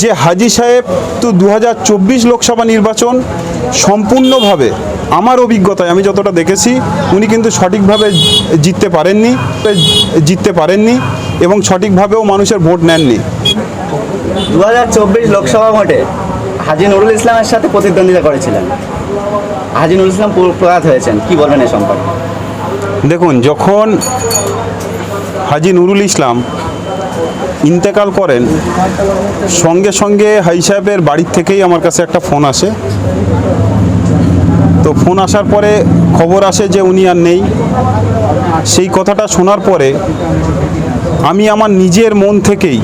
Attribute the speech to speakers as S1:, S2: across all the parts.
S1: যে হাজি সাহেব তো দু হাজার চব্বিশ লোকসভা নির্বাচন সম্পূর্ণভাবে আমার অভিজ্ঞতায় আমি যতটা দেখেছি উনি কিন্তু সঠিকভাবে জিততে পারেননি জিততে পারেননি এবং সঠিকভাবেও মানুষের ভোট নেননি।
S2: দু হাজার চব্বিশ লোকসভা ভোটে হাজি নুরুল ইসলামের সাথে প্রতিদ্বন্দ্বিতা করেছিলেন। হাজি নুরুল ইসলাম প্রয়াত হয়েছেন কি বলবেন এ সম্পর্কে?
S1: দেখুন যখন হাজি নুরুল ইসলাম ইন্তেকাল করেন, সঙ্গে সঙ্গে হাই সাহেবের বাড়ির থেকেই আমার কাছে একটা ফোন আসে। তো ফোন আসার পরে খবর আসে যে উনি আর নেই। সেই কথাটা শোনার পরে আমি আমার নিজের মন থেকেই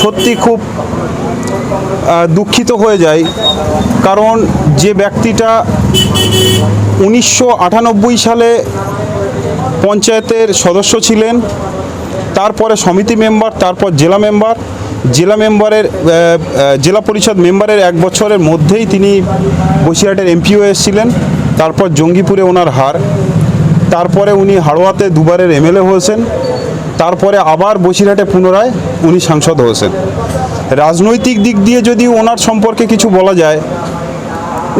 S1: সত্যি খুব দুঃখিত হয়ে যাই। কারণ যে ব্যক্তিটা উনিশশো আটানব্বই সালে পঞ্চায়েতের সদস্য ছিলেন তারপরে সমিতি মেম্বার, তারপর জেলা মেম্বার, জেলা মেম্বারের জেলা পরিষদ মেম্বারের এক বছরের মধ্যেই তিনি বসিরহাটের এমপিও এসেছিলেন। তারপর জঙ্গিপুরে ওনার হার। তারপরে উনি হাড়োয়াতে দুবারের এমএলএ হয়েছেন। তারপরে আবার বসিরহাটে পুনরায় উনি সাংসদ হয়েছেন। রাজনৈতিক দিক দিয়ে যদি ওনার সম্পর্কে কিছু বলা যায়,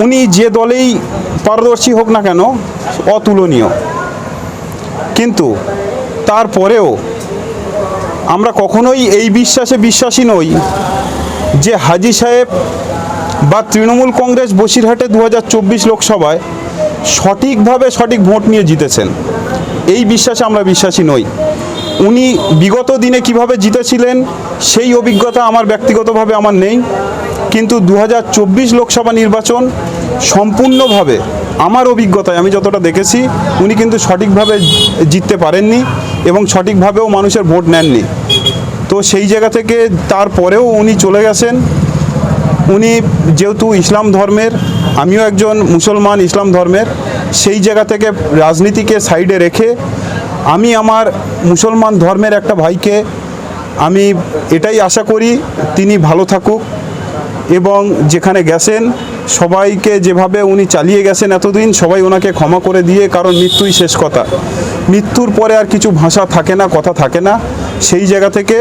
S1: উনি যে দলেই পারদর্শী হোক না কেন, অতুলনীয়। কিন্তু তারপরেও আমরা কখনোই এই বিশ্বাসে বিশ্বাসী নই যে হাজি সাহেব বা তৃণমূল কংগ্রেস বসিরহাটে দু হাজার চব্বিশ লোকসভায় সঠিকভাবে সঠিক ভোট নিয়ে জিতেছেন। এই বিশ্বাসে আমরা বিশ্বাসী নই। উনি বিগত দিনে কীভাবে জিতেছিলেন, সেই অভিজ্ঞতা আমার ব্যক্তিগতভাবে আমার নেই। কিন্তু দু হাজার চব্বিশ লোকসভা নির্বাচন সম্পূর্ণভাবে আমার অভিজ্ঞতায় আমি যতটা দেখেছি, উনি কিন্তু সঠিকভাবে জিততে পারেননি। এবং সঠিকভাবেও মানুষের ভোট নেননি। তো সেই জায়গা থেকে তারপরেও উনি চলে গেছেন। উনি যেহেতু ইসলাম ধর্মের, আমিও একজন মুসলমান ইসলাম ধর্মের, সেই জায়গা থেকে রাজনীতিকে সাইডে রেখে আমি আমার মুসলমান ধর্মের একটা ভাইকে আমি এটাই আশা করি তিনি ভালো থাকুক এবং যেখানে গেছেন, সবাইকে যেভাবে উনি চালিয়ে গেছেন এতদিন, সবাই ওনাকে ক্ষমা করে দিয়ে কারণ মৃত্যুই শেষ কথা। মৃত্যুর পরে আর কিছু ভাষা থাকে না কথা থাকে না। সেই জায়গা থেকে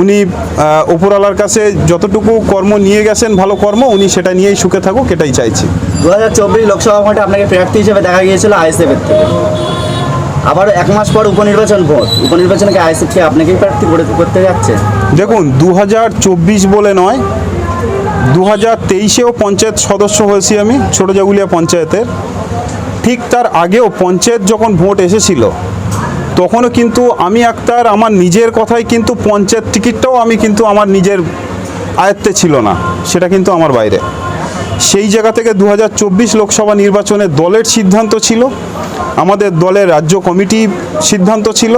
S1: উনি আহ, ওপরওয়ালার কাছে যতটুকু কর্ম নিয়ে গেছেন ভালো কর্ম উনি সেটা নিয়েই সুখে থাকুক এটাই চাইছি।
S2: দু হাজার চব্বিশ লোকসভা ভোটে আপনাকে প্রার্থী হিসেবে দেখা গিয়েছিল আইএসএফের থেকে। আবার এক মাস পর উপনির্বাচন ভোট। উপনির্বাচনে কি আইএসএফ থেকে আপনাকেই প্রার্থী করে করতে যাচ্ছে?
S1: দেখুন দু হাজার চব্বিশ বলে নয় দু হাজার তেইশেও পঞ্চায়েত সদস্য হয়েছি আমি ছোটো জাগুলিয়া পঞ্চায়েতের। ঠিক তার আগেও পঞ্চায়েত যখন ভোট এসেছিল, তখনও কিন্তু আমি আক্তার আমার নিজের কথাই কিন্তু পঞ্চায়েত টিকিটটাও আমি কিন্তু আমার নিজের আয়ত্তে ছিল না, সেটা কিন্তু আমার বাইরে। সেই জায়গা থেকে দু হাজার চব্বিশ লোকসভা নির্বাচনে দলের সিদ্ধান্ত ছিল, আমাদের দলের রাজ্য কমিটি সিদ্ধান্ত ছিল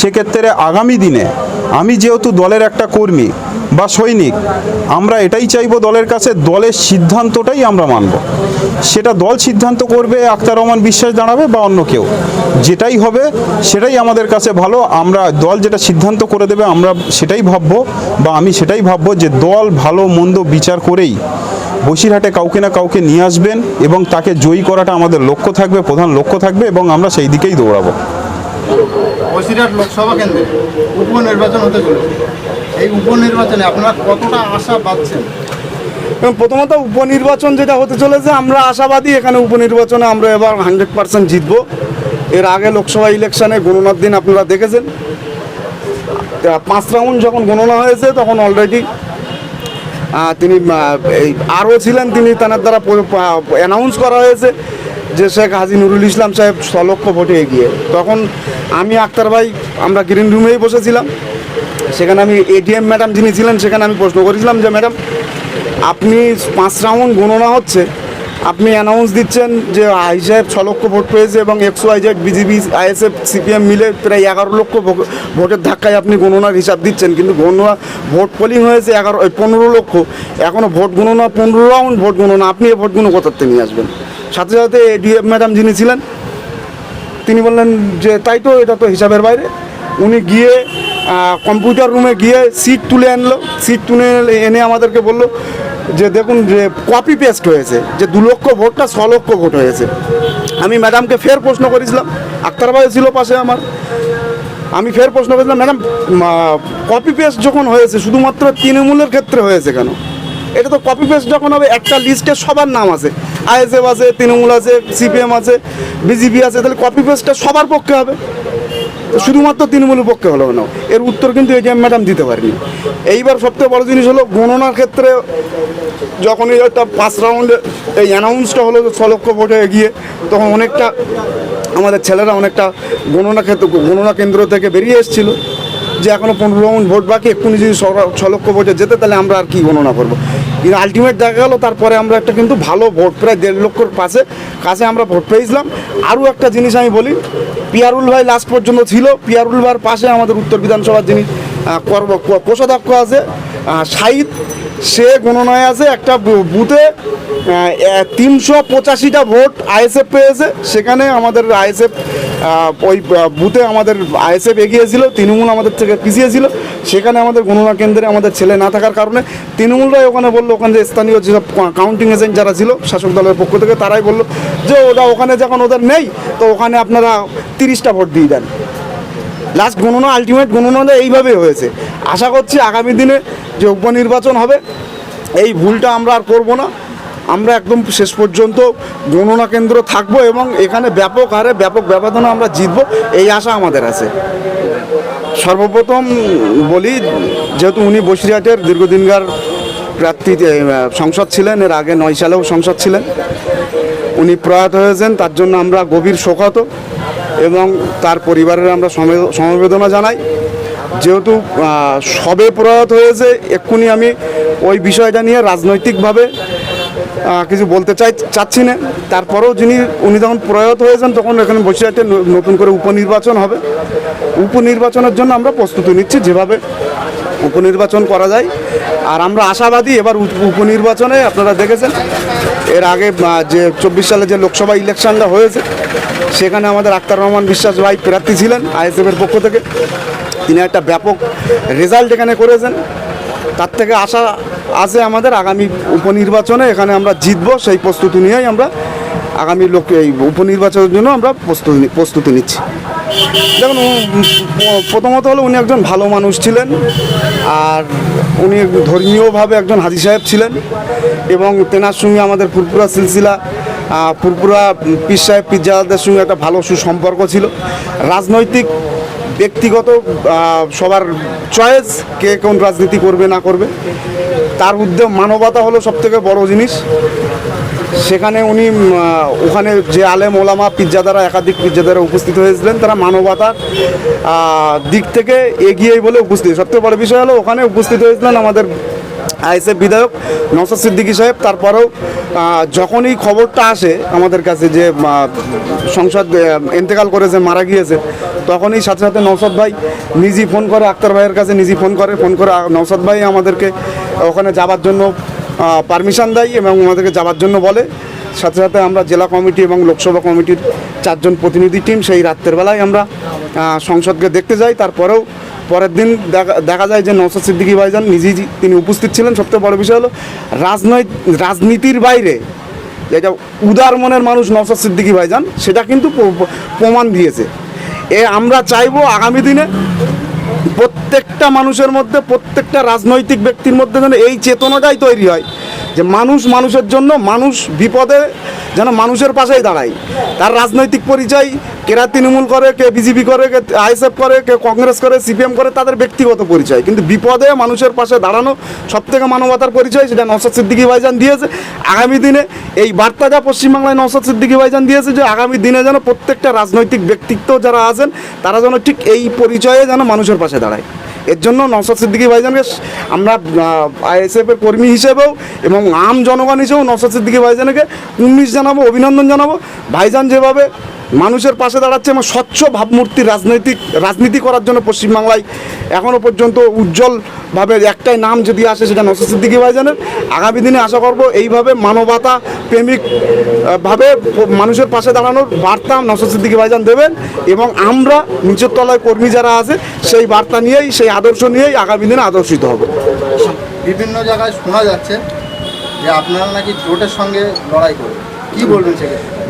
S1: সেক্ষেত্রে আগামী দিনে আমি যেহেতু দলের একটা কর্মী বা সৈনিক, আমরা এটাই চাইব দলের কাছে দলের সিদ্ধান্তটাই আমরা মানব। সেটা দল সিদ্ধান্ত করবে আক্তার রহমান বিশ্বাস দাঁড়াবে বা অন্য কেউ। যেটাই হবে, সেটাই আমাদের কাছে ভালো। আমরা দল যেটা সিদ্ধান্ত করে দেবে, আমরা সেটাই ভাববো বা আমি সেটাই ভাববো যে দল ভালো মন্দ বিচার করেই বসিরহাটে কাউকে না কাউকে নিয়ে আসবেন এবং তাকে জয়ী করাটা আমাদের লক্ষ্য থাকবে, প্রধান লক্ষ্য থাকবে এবং আমরা সেই দিকেই দৌড়াবো।
S3: বসিরহাট লোকসভা কেন্দ্রে উপনির্বাচন হতে চলেছে। এই উপনির্বাচনে আপনারা কতটা আশা পাচ্ছেন?
S4: প্রথমত উপনির্বাচন যেটা হতে চলেছে, আমরা আশাবাদী। এখানে উপনির্বাচনে আমরা এবার হান্ড্রেড পার্সেন্ট জিতবো। এর আগে লোকসভা ইলেকশনে গণনার দিন আপনারা দেখেছেন। পাঁচ রাউন্ড যখন গণনা হয়েছে, তখন অলরেডি তিনি আরও ছিলেন। তিনি তার দ্বারা অ্যানাউন্স করা হয়েছে। যে শেখ হাজি নুরুল ইসলাম সাহেব সলক্ষ ভোটে এগিয়ে। তখন আমি আক্তার ভাই, আমরা গ্রিন রুমেই বসেছিলাম। সেখানে আমি এটিএম ম্যাডাম যিনি ছিলেন, সেখানে আমি প্রশ্ন করেছিলাম যে ম্যাডাম আপনি পাঁচ রাউন্ড গণনা হচ্ছে। আপনি অ্যানাউন্স দিচ্ছেন যে আই সাহেব ছ লক্ষ ভোট পেয়েছে এবং একশো আই জেড বিজেপি আইএসএফ সিপিএম মিলে প্রায় এগারো লক্ষ ভোটের ধাক্কায় আপনি গণনার হিসাব দিচ্ছেন। কিন্তু গণনা, ভোট পোলিং হয়েছে এগারো, পনেরো লক্ষ। এখনও ভোট গণনা পনেরো রাউন্ড ভোট গণনা। আপনি এই ভোটগুলো থেকে নিয়ে আসবেন? সাথে সাথে এডিএফ ম্যাডাম যিনি ছিলেন, তিনি বললেন যে তাই তো এটা তো হিসাবের বাইরে। উনি গিয়ে কম্পিউটার রুমে গিয়ে সিট তুলে আনলো। সিট তুলে এনে আমাদেরকে বলল যে দেখুন যে কপি পেস্ট হয়েছে, যে দু লক্ষ ভোটটা ছ লক্ষ ভোট হয়েছে। আমি ম্যাডামকে ফের প্রশ্ন করেছিলাম, আক্তার ভাই ছিল পাশে আমার। আমি ফের প্রশ্ন করেছিলাম, ম্যাডাম কপি পেস্ট যখন হয়েছে, শুধুমাত্র তৃণমূলের ক্ষেত্রে হয়েছে কেন? এটা তো কপি পেস্ট যখন হবে, একটা লিস্টে সবার নাম আছে। আইএসএফ আছে, তৃণমূল আছে, সিপিএম আছে, বিজেপি আছে, তাহলে কপি পেস্টটা সবার পক্ষে হবে। শুধুমাত্র তৃণমূলের পক্ষে হলো না। এর উত্তর কিন্তু এজিএম ম্যাডাম দিতে পারেনি। এইবার সবথেকে বড় জিনিস হলো, গণনার ক্ষেত্রে যখন এই একটা পাঁচ রাউন্ডে এই অ্যানাউন্সটা হলো ছ লক্ষ ভোটে এগিয়ে, তখন অনেকটা আমাদের ছেলেরা অনেকটা গণনা ক্ষেত্র, গণনা কেন্দ্র থেকে বেরিয়ে এসেছিল। যে এখনও পনেরো রাউন্ড ভোট বাকি এক্ষুনি যদি ছ- লক্ষ ভোটে যেতে তাহলে আমরা আর কি গণনা করব। কিন্তু আলটিমেট দেখা গেলো তারপরে আমরা একটা কিন্তু ভালো ভোট প্রায় দেড় লক্ষর পাশে কাছে আমরা ভোট পেয়েছিলাম। আরও একটা জিনিস আমি বলি পিয়ারুল ভাই লাস্ট পর্যন্ত ছিল। পিয়ারুল ভাইয়ের পাশে আমাদের উত্তর বিধানসভার আহ, কর্ম কোষাধ্যক্ষ আছে শাহিদ সে গণনায় আছে, একটা বুথে তিনশো পঁচাশিটা ভোট আইএসএফ পেয়েছে। সেখানে আমাদের আইএসএফ ওই বুথে আমাদের আইএসএফ এগিয়েছিল, তৃণমূল আমাদের থেকে পিছিয়ে ছিল সেখানে আমাদের গণনা কেন্দ্রে আমাদের ছেলে না থাকার কারণে তৃণমূলরাই ওখানে বলল, ওখানে যে স্থানীয় যেসব কাউন্টিং এজেন্ট যারা ছিল, শাসক দলের পক্ষ থেকে, তারাই বলল যে ওটা ওখানে যখন ওদের নেই, তো ওখানে আপনারা তিরিশটা ভোট দিয়ে দেন। লাস্ট গণনা আলটিমেট গণনা এইভাবেই হয়েছে। আশা করছি আগামী দিনে যে উপনির্বাচন হবে, এই ভুলটা আমরা আর করব না। আমরা একদম শেষ পর্যন্ত গণনা কেন্দ্র থাকব এবং এখানে ব্যাপক হারে, ব্যাপক ব্যবধানে আমরা জিতবো, এই আশা আমাদের আছে। সর্বপ্রথম বলি, যেহেতু উনি বসিরহাটের দীর্ঘদিনকার প্রার্থী সংসদ ছিলেন, এর আগে নয় সালেও সংসদ ছিলেন। উনি প্রয়াত হয়েছেন, তার জন্য আমরা গভীর শোকাত। এবং তার পরিবারের আমরা সমবেদনা জানাই। যেহেতু সবে প্রয়াত হয়েছে, এক্ষুনি আমি ওই বিষয়টা নিয়ে রাজনৈতিকভাবে কিছু বলতে চাই, চাচ্ছি না। তারপরেও যিনি, উনি যখন প্রয়াত হয়েছেন, তখন এখানে বসিরহাটে ন- নতুন করে উপনির্বাচন হবে। উপনির্বাচনের জন্য আমরা প্রস্তুতি নিচ্ছি যেভাবে উপনির্বাচন করা যায়। আর আমরা আশাবাদী এবার উপ- উপনির্বাচনে আপনারা দেখেছেন, এর আগে যে চব্বিশ সালে যে লোকসভা ইলেকশনটা হয়েছে, সেখানে আমাদের আক্তার রহমান বিশ্বাস ভাই প্রার্থী ছিলেন আইএসএফের পক্ষ থেকে। তিনি একটা ব্যাপক রেজাল্ট এখানে করেছেন। তার থেকে আশা আছে আমাদের আগামী উপনির্বাচনে এখানে আমরা জিতবো, সেই প্রস্তুতি নিয়েই আমরা আগামী লোক এই উপনির্বাচনের জন্য আমরা প্রস্তুতি প্রস্তুতি নিচ্ছি। দেখুন প্রথমত হলো উনি একজন ভালো মানুষ ছিলেন, আর উনি ধর্মীয়ভাবে একজন হাজি সাহেব ছিলেন, এবং তেনার সঙ্গে আমাদের ফুরপুরা সিলসিলা ফুরপুরা পীর সাহেব পিজ্জাদের সঙ্গে একটা ভালো সুসম্পর্ক ছিল। রাজনৈতিক, ব্যক্তিগত সবার চয়েস কে কোন রাজনীতি করবে, না করবে, তার উদ্যোগ মানবতা হলো সবথেকে বড় জিনিস। সেখানে উনি ওখানে যে আলেম ওলামা পিজ্জাদারা একাধিক পিজ্জাদারা উপস্থিত হয়েছিলেন তারা মানবতার দিক থেকে এগিয়েই বলে উপস্থিত। সবথেকে বড় বিষয় হলো ওখানে উপস্থিত হয়েছিলেন আমাদের আইএসএফ বিধায়ক নওসাদ সিদ্দিকী সাহেব। তারপরেও যখনই খবরটা আসে আমাদের কাছে যে সংসদ আহ, ইন্তেকাল করেছে মারা গিয়েছে তখনই সাথে সাথে নওসাদ ভাই নিজেই ফোন করে আক্তার ভাইয়ের কাছে নিজেই ফোন করে ফোন করে আহ, নওসাদ ভাই আমাদেরকে ওখানে যাবার জন্য পারমিশন দেয় এবং আমাদেরকে যাওয়ার জন্য বলে। সাথে সাথে আমরা জেলা কমিটি এবং লোকসভা কমিটির চারজন প্রতিনিধি টিম সেই রাত্রের বেলায় আমরা সংসদকে দেখতে যাই। তারপরেও পরের দিন দেখা দেখা যায় যে নৌসাদ সিদ্দিকী ভাইজান নিজেই তিনি উপস্থিত ছিলেন। সবথেকে বড় বিষয় হলো রাজনৈত রাজনীতির বাইরে যেটা উদার মনের মানুষ নৌসাদ সিদ্দিকী ভাইজান, সেটা কিন্তু প্র- প্র- প্রমাণ দিয়েছে। এ আমরা চাইব আগামী দিনে প্রত্যেকটা মানুষের মধ্যে প্রত্যেকটা রাজনৈতিক ব্যক্তির মধ্যে যেন এই চেতনাটাই তৈরি হয়। যে মানুষ মানুষের জন্য মানুষ বিপদে যেন মানুষের পাশেই দাঁড়ায়। তার রাজনৈতিক পরিচয় কেরা তৃণমূল করে, কে বিজেপি করে, কে আইএসএফ করে, কে কংগ্রেস করে, সিপিএম করে, তাদের ব্যক্তিগত পরিচয়। কিন্তু বিপদে মানুষের পাশে দাঁড়ানো সব থেকে মানবতার পরিচয় সেটা নওসাদ সিদ্দিকী ভাইজান দিয়েছে। আগামী দিনে এই বার্তা যা পশ্চিমবাংলায় নওসাদ সিদ্দিকী ভাইজান দিয়েছে যে আগামী দিনে যেন প্রত্যেকটা রাজনৈতিক ব্যক্তিত্ব যারা আছেন, তারা যেন ঠিক এই পরিচয়ে যেন মানুষের পাশে দাঁড়ায়। এর জন্য নসর সিদ্দিকী ভাইজানকে আমরা আইএসএফ এর কর্মী হিসেবেও এবং আম জনগণ হিসেবেও নসর সিদ্দিকী ভাইজানকে উনিশ জানাব, অভিনন্দন জানাব। ভাইজান যেভাবে মানুষের পাশে দাঁড়াচ্ছে এবং স্বচ্ছ ভাবমূর্তির রাজনৈতিক, রাজনীতি করার জন্য পশ্চিমবাংলায় এখনও পর্যন্ত উজ্জ্বলভাবে একটাই নাম যদি আসে সেটা নওসাদ সিদ্দিকী ভাইজানের। আগামী দিনে আশা করব এইভাবে মানবতা প্রেমিক ভাবে মানুষের পাশে দাঁড়ানোর বার্তা নওসাদ সিদ্দিকী ভাইজান দেবেন এবং আমরা নিচের তলায় কর্মী যারা আছে সেই বার্তা নিয়েই, সেই আদর্শ নিয়েই আগামী দিনে আদর্শিত হবে।
S3: বিভিন্ন জায়গায় শোনা যাচ্ছে যে আপনারা নাকি জোটের সঙ্গে লড়াই করবেন। কি বলবেন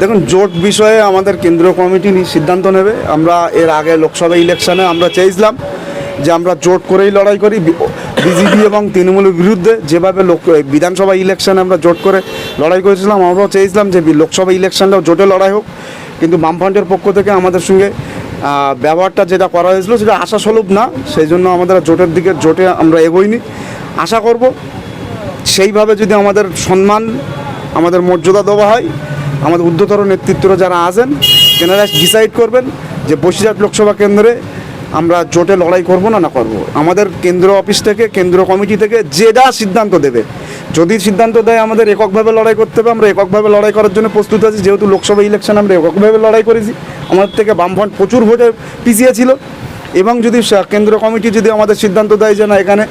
S4: দেখুন, জোট বিষয়ে আমাদের কেন্দ্রীয় কমিটি সিদ্ধান্ত নেবে। আমরা এর আগে লোকসভা ইলেকশনে আমরা চেয়েছিলাম যে আমরা জোট করেই লড়াই করি। বিজেপি এবং তৃণমূলের বিরুদ্ধে যেভাবে লোক বিধানসভা ইলেকশনে আমরা জোট করে লড়াই করেছিলাম, আমরাও চেয়েছিলাম যে লোকসভা ইলেকশনটাও জোটে লড়াই হোক। কিন্তু বামফ্রন্টের পক্ষ থেকে আমাদের সঙ্গে ব্যবহারটা যেটা করা হয়েছিল সেটা আশাস্বরূপ না। সেই জন্য আমাদের জোটের দিকে, জোটে আমরা এগোইনি। আশা করব, সেইভাবে যদি আমাদের সম্মান আমাদের মর্যাদা দেওয়া হয়। আমাদের ঊর্ধ্বতর নেতৃত্বরা যারা আছেন তেনারা ডিসাইড করবেন যে বসিরহাট লোকসভা কেন্দ্রে আমরা জোটে লড়াই করব না না করব। আমাদের কেন্দ্র অফিস থেকে, কেন্দ্র কমিটি থেকে যে যা সিদ্ধান্ত দেবে, যদি সিদ্ধান্ত দেয় আমাদের এককভাবে লড়াই করতে হবে, আমরা এককভাবে লড়াই করার জন্য প্রস্তুত আছি। যেহেতু লোকসভা ইলেকশন আমরা এককভাবে লড়াই করেছি। আমাদের থেকে বামফ্রন্ট প্রচুর ভোটে পিছিয়ে ছিল। এবং যদি কেন্দ্র কমিটি যদি আমাদের সিদ্ধান্ত দেয় যে না, এখানে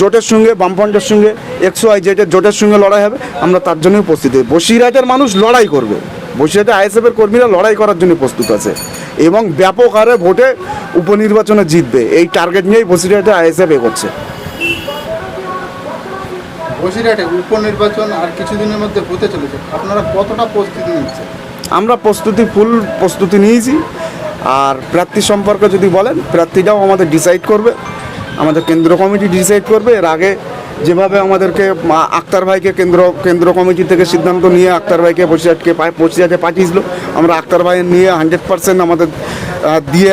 S4: জোটের সঙ্গে বামফ্রন্টের সঙ্গে একশো আই জেটের জোটের সঙ্গে লড়াই হবে আমরা তার জন্যই প্রস্তুত। বসিরহাটের মানুষ লড়াই করবে। বসিরহাটে আইএসএফের কর্মীরা লড়াই করার জন্য প্রস্তুত আছে। এবং ব্যাপক হারে ভোটে উপনির্বাচনে জিতবে। এই টার্গেট নিয়েই বসিরহাটে আইএসএফ এগোচ্ছে।
S3: বসিরহাটে উপনির্বাচন আর কিছুদিনের মধ্যে হতে চলেছে। আপনারা কতটা প্রস্তুতি নিচ্ছেন?
S4: আমরা প্রস্তুতি ফুল প্রস্তুতি নিয়েছি। আর প্রার্থী সম্পর্কে যদি বলেন প্রার্থীটাও আমাদের ডিসাইড করবে। আমাদের কেন্দ্র কমিটি ডিসাইড করবে। এর আগে যেভাবে আমাদেরকে আক্তার ভাইকে কেন্দ্র কেন্দ্র কমিটি থেকে সিদ্ধান্ত নিয়ে আক্তার ভাইকে বসিরহাটকে বসিরহাটে পাঠিয়েছিল। আমরা আক্তার ভাইয়ের নিয়ে হান্ড্রেড পার্সেন্ট আমাদের দিয়ে